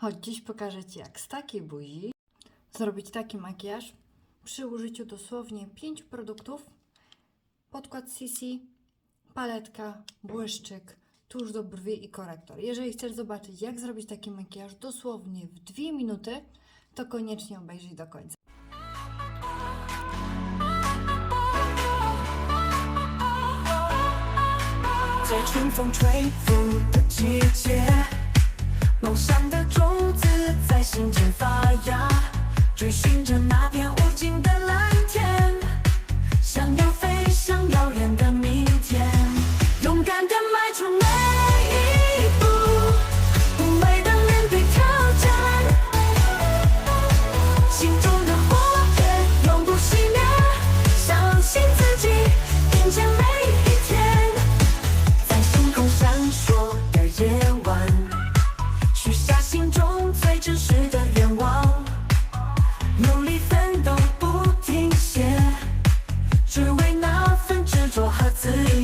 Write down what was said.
Chodź, dziś pokażę Ci, jak z takiej buzi zrobić taki makijaż przy użyciu dosłownie pięciu produktów. Podkład CC, paletka, błyszczyk, tusz do brwi i korektor. Jeżeli chcesz zobaczyć, jak zrobić taki makijaż dosłownie w dwie minuty, to koniecznie obejrzyj do końca. 在渐渐发芽，追寻着那片无尽的蓝天，想要只为那份执着和自由。